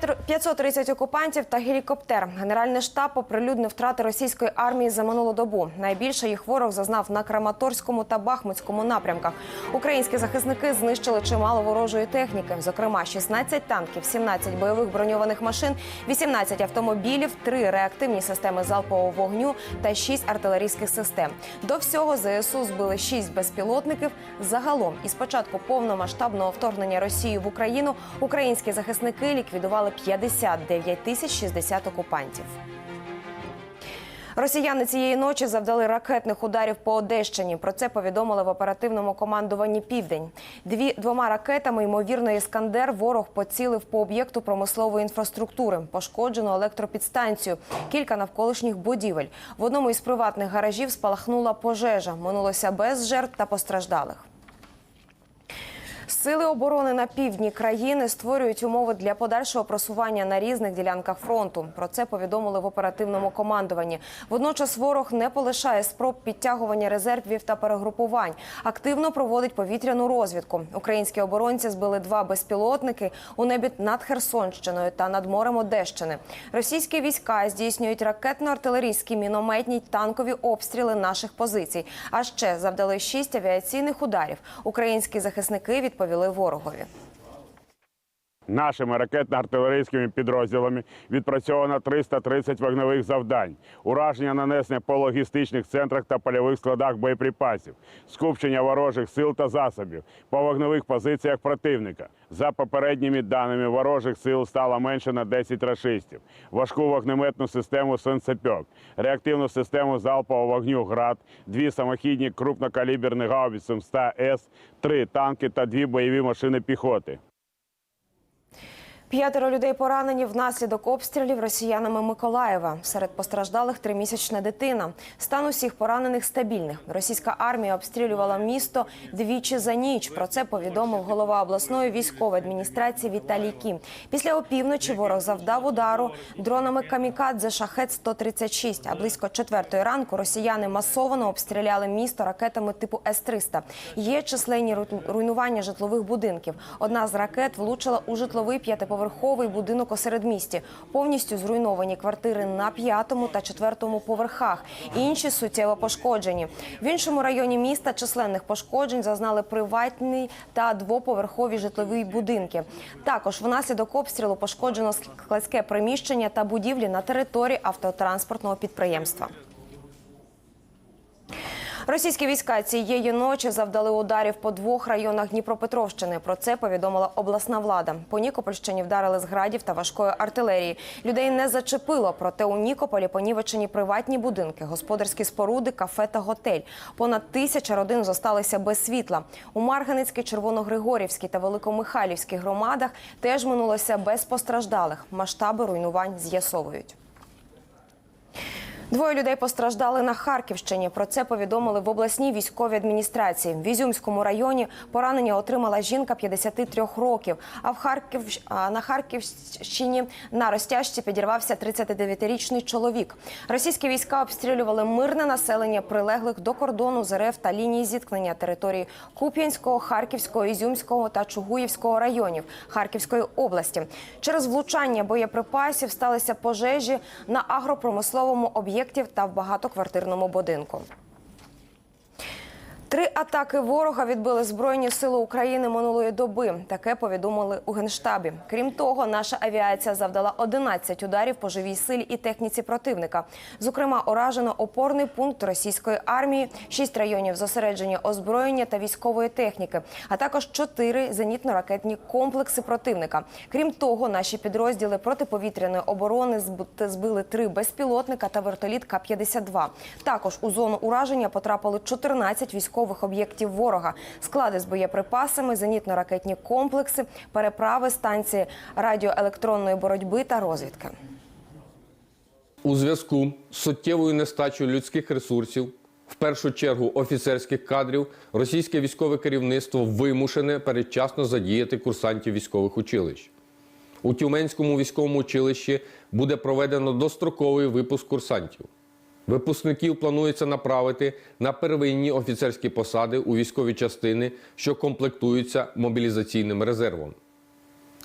П'ятр- 530 окупантів та гелікоптер. Генеральний штаб оприлюднив втрати російської армії за минулу добу. Найбільше їх ворог зазнав на Краматорському та Бахмутському напрямках. Українські захисники знищили чимало ворожої техніки, зокрема 16 танків, 17 бойових броньованих машин, 18 автомобілів, 3 реактивні системи залпового вогню та 6 артилерійських систем. До всього ЗСУ збили 6 безпілотників. Загалом, із початку повномасштабного вторгнення Росії в Україну, українські захисники ліквідували 59 тисяч 60 окупантів. Росіяни цієї ночі завдали ракетних ударів по Одещині. Про це повідомили в оперативному командуванні Південь. Дві двома ракетами, ймовірно, іскандер ворог поцілив по об'єкту промислової інфраструктури. Пошкоджено електропідстанцію, кілька навколишніх будівель. В одному із приватних гаражів спалахнула пожежа. Минулося без жертв та постраждалих. Сили оборони на півдні країни створюють умови для подальшого просування на різних ділянках фронту. Про це повідомили в оперативному командуванні. Водночас ворог не полишає спроб підтягування резервів та перегрупувань. Активно проводить повітряну розвідку. Українські оборонці збили два безпілотники у небі над Херсонщиною та над морем Одещини. Російські війська здійснюють ракетно-артилерійські мінометні танкові обстріли наших позицій. А ще завдали шість авіаційних ударів. Українські захисники відповіли ворогові. Нашими ракетно-артилерійськими підрозділами відпрацьовано 330 вогневих завдань, ураження нанесення по логістичних центрах та польових складах боєприпасів, скупчення ворожих сил та засобів по вогневих позиціях противника. За попередніми даними ворожих сил стало менше на 10 рашистів, важку вогнеметну систему «Сенцепьок», реактивну систему залпового вогню «Град», дві самохідні крупнокаліберні гаубиці МСТА-С, три танки та дві бойові машини піхоти. П'ятеро людей поранені внаслідок обстрілів росіянами Миколаєва. Серед постраждалих тримісячна дитина. Стан усіх поранених стабільний. Російська армія обстрілювала місто двічі за ніч. Про це повідомив голова обласної військової адміністрації Віталій Кім. Після опівночі ворог завдав удару дронами камікадзе шахет 136 А близько четвертої ранку росіяни масово обстріляли місто ракетами типу С-300. Є численні руйнування житлових будинків. Одна з ракет влучила у житловий п'ятиповерховий будинок у середмісті. Повністю зруйновані квартири на п'ятому та четвертому поверхах. Інші суттєво пошкоджені. В іншому районі міста численних пошкоджень зазнали приватні та двоповерхові житлові будинки. Також внаслідок обстрілу пошкоджено складське приміщення та будівлі на території автотранспортного підприємства. Російські війська цієї ночі завдали ударів по двох районах Дніпропетровщини. Про це повідомила обласна влада. По Нікопольщині вдарили з градів та важкої артилерії. Людей не зачепило, проте у Нікополі понівечені приватні будинки, господарські споруди, кафе та готель. Понад тисяча родин зосталися без світла. У Марганецькій, Червоногригорівській та Великомихайлівській громадах теж минулося без постраждалих. Масштаби руйнувань з'ясовують. Двоє людей постраждали на Харківщині. Про це повідомили в обласній військовій адміністрації. В Ізюмському районі поранення отримала жінка 53 років. А в Харків на Харківщині на розтяжці підірвався 39-річний чоловік. Російські війська обстрілювали мирне населення прилеглих до кордону з РФ та лінії зіткнення території Куп'янського, Харківського, Ізюмського та Чугуївського районів Харківської області. Через влучання боєприпасів сталися пожежі на агропромисловому об'єкті та в багатоквартирному будинку. Три атаки ворога відбили Збройні сили України минулої доби. Таке повідомили у Генштабі. Крім того, наша авіація завдала 11 ударів по живій силі і техніці противника. Зокрема, уражено опорний пункт російської армії, 6 районів зосередження озброєння та військової техніки, а також 4 зенітно-ракетні комплекси противника. Крім того, наші підрозділи протиповітряної оборони зб- збили три безпілотника та вертоліт К-52. Також у зону ураження потрапили 14 військових об'єктів ворога, склади з боєприпасами, зенітно-ракетні комплекси, переправи, станції радіоелектронної боротьби та розвідки. У зв'язку з суттєвою нестачею людських ресурсів, в першу чергу офіцерських кадрів, російське військове керівництво вимушене передчасно задіяти курсантів військових училищ. У Тюменському військовому училищі буде проведено достроковий випуск курсантів. Випускників планується направити на первинні офіцерські посади у військові частини, що комплектуються мобілізаційним резервом.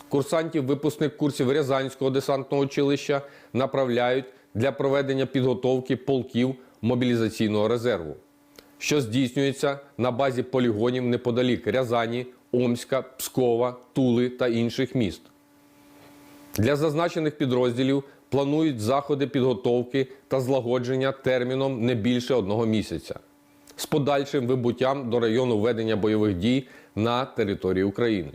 Курсантів випускник курсів Рязанського десантного училища направляють для проведення підготовки полків мобілізаційного резерву, що здійснюється на базі полігонів неподалік Рязані, Омська, Пскова, Тули та інших міст. Для зазначених підрозділів планують заходи підготовки та злагодження терміном не більше одного місяця з подальшим вибуттям до району ведення бойових дій на території України.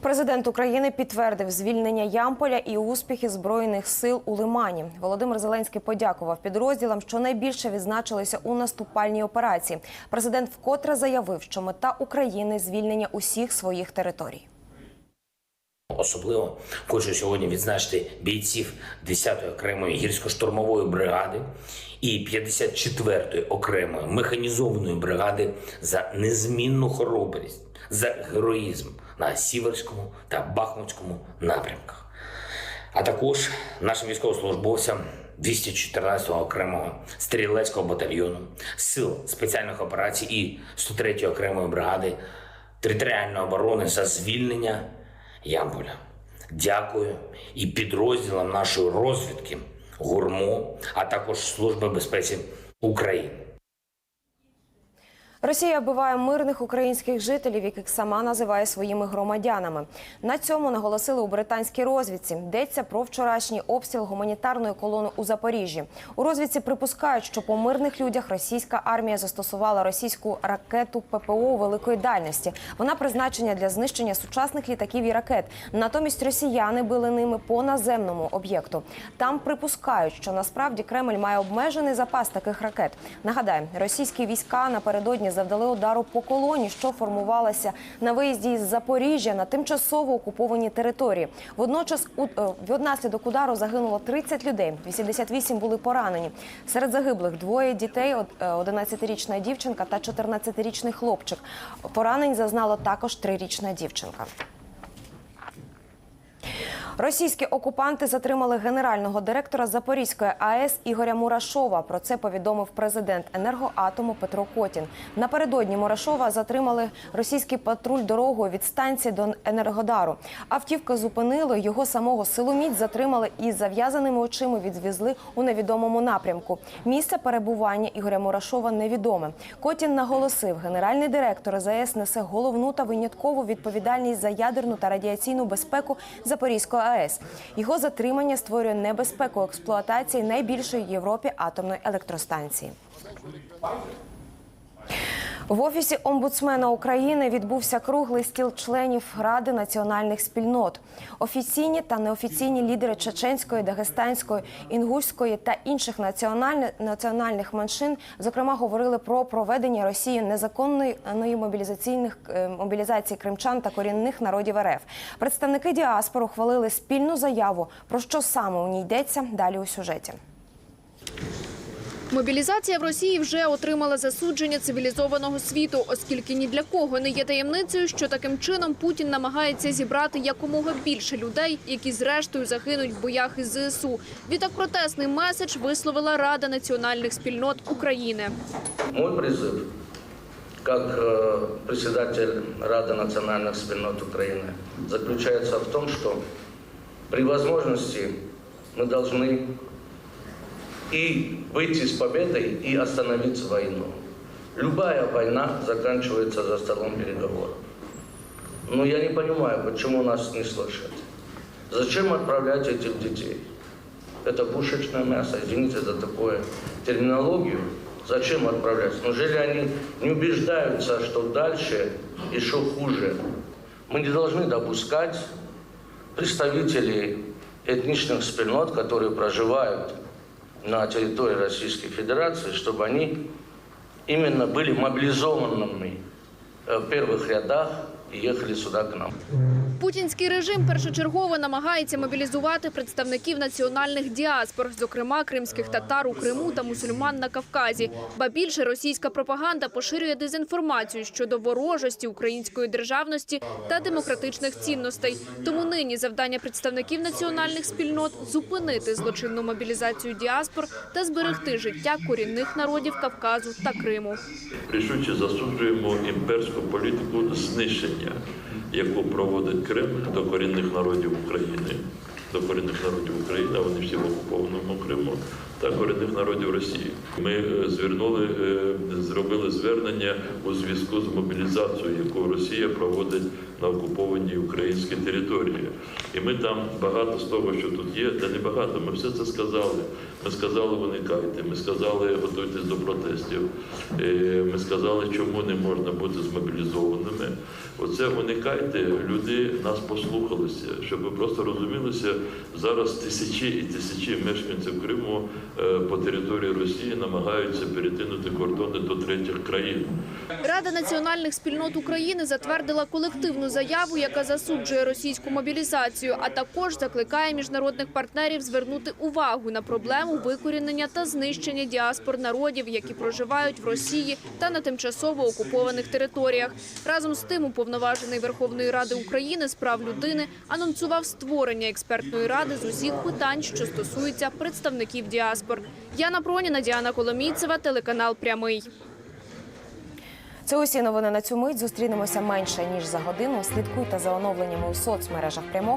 Президент України підтвердив звільнення Ямполя і успіхи збройних сил у Лимані. Володимир Зеленський подякував підрозділам, що найбільше відзначилися у наступальній операції. Президент вкотре заявив, що мета України звільнення усіх своїх територій. Особливо хочу сьогодні відзначити бійців 10-ї окремої гірсько-штурмової бригади і 54-ї окремої механізованої бригади за незмінну хоробрість, за героїзм на Сіверському та Бахмутському напрямках. А також нашим військовослужбовцям 214-го окремого стрілецького батальйону, сил спеціальних операцій і 103-ї окремої бригади територіальної оборони за звільнення Ямполя. Дякую і підрозділам нашої розвідки ГУРМО, а також Служби безпеці України. Росія вбиває мирних українських жителів, яких сама називає своїми громадянами. На цьому наголосили у британській розвідці. Йдеться про вчорашній обстріл гуманітарної колони у Запоріжжі. У розвідці припускають, що по мирних людях російська армія застосувала російську ракету ППО великої дальності. Вона призначена для знищення сучасних літаків і ракет. Натомість росіяни били ними по наземному об'єкту. Там припускають, що насправді Кремль має обмежений запас таких ракет. Нагадаю, російські війська напередодні завдали удару по колоні, що формувалася на виїзді із Запоріжжя на тимчасово окуповані території. Водночас у е, внаслідок удару загинуло 30 людей, 88 були поранені. Серед загиблих двоє дітей, од- е, 11-річна дівчинка та 14-річний хлопчик. Поранень зазнала також 3-річна дівчинка. Російські окупанти затримали генерального директора Запорізької АЕС Ігоря Мурашова. Про це повідомив президент енергоатому Петро Котін. Напередодні Мурашова затримали російський патруль дорогою від станції до Енергодару. Автівка зупинили його самого силоміць затримали і зав'язаними очима відвезли у невідомому напрямку. Місце перебування Ігоря Мурашова невідоме. Котін наголосив, генеральний директор ЗАЕС несе головну та виняткову відповідальність за ядерну та радіаційну безпеку Запорізької АЕС. Його затримання створює небезпеку експлуатації найбільшої в Європі атомної електростанції. В офісі омбудсмена України відбувся круглий стіл членів Ради національних спільнот. Офіційні та неофіційні лідери чеченської, дагестанської, інгушської та інших національних меншин, зокрема, говорили про проведення Росією незаконної мобілізаційних е, мобілізації кримчан та корінних народів РФ. Представники діаспор ухвалили спільну заяву. Про що саме у ній йдеться далі у сюжеті. Мобілізація в Росії вже отримала засудження цивілізованого світу, оскільки ні для кого не є таємницею, що таким чином Путін намагається зібрати якомога більше людей, які зрештою загинуть в боях із ЗСУ. Відтак протестний меседж висловила Рада національних спільнот України. Мой призыв, как э, председатель Рады национальных спільнот Украины, заключается в том, что при возможности мы должны и выйти с победой, и остановить войну. Любая война заканчивается за столом переговоров. Но я не понимаю, почему нас не слышат. Зачем отправлять этих детей? Это пушечное мясо, извините за такую терминологию. Зачем отправлять? Неужели они не убеждаются, что дальше еще хуже? Мы не должны допускать представителей этничных спільнот, которые проживают на территории Российской Федерации, чтобы они именно были мобилизованными э, в первых рядах и ехали сюда к нам. Путінський режим першочергово намагається мобілізувати представників національних діаспор, зокрема кримських татар у Криму та мусульман на Кавказі. Ба більше російська пропаганда поширює дезінформацію щодо ворожості української державності та демократичних цінностей. Тому нині завдання представників національних спільнот зупинити злочинну мобілізацію діаспор та зберегти життя корінних народів Кавказу та Криму. рішуче засуджуємо імперську політику знищення яку проводить Крим до корінних народів України, до корінних народів України, вони всі в окупованому Криму, та корінних народів Росії. Ми е, звернули, е, зробили звернення у зв'язку з мобілізацією, яку Росія проводить на окупованій українській території. І ми там багато з того, що тут є, та не багато. Ми все це сказали. Ми сказали, уникайте. Ми сказали, готуйтесь до протестів. Е, Ми сказали, чому не можна бути змобілізованими. Оце уникайте. Люди нас послухалися, щоб ви просто розумілися. Зараз тисячі і тисячі мешканців Криму по території Росії намагаються перетинути кордони до третіх країн. Рада національних спільнот України затвердила колективну заяву, яка засуджує російську мобілізацію, а також закликає міжнародних партнерів звернути увагу на проблему викорінення та знищення діаспор народів, які проживають в Росії та на тимчасово окупованих територіях. Разом з тим, уповноважений Верховної Ради України з прав людини анонсував створення експертної ради з усіх питань, що стосуються представників діаспор. Яна Проніна, Діана Коломійцева, телеканал Прямий. Це усі новини на цю мить. Зустрінемося менше ніж за годину. Слідкуйте за оновленнями у соцмережах прямого.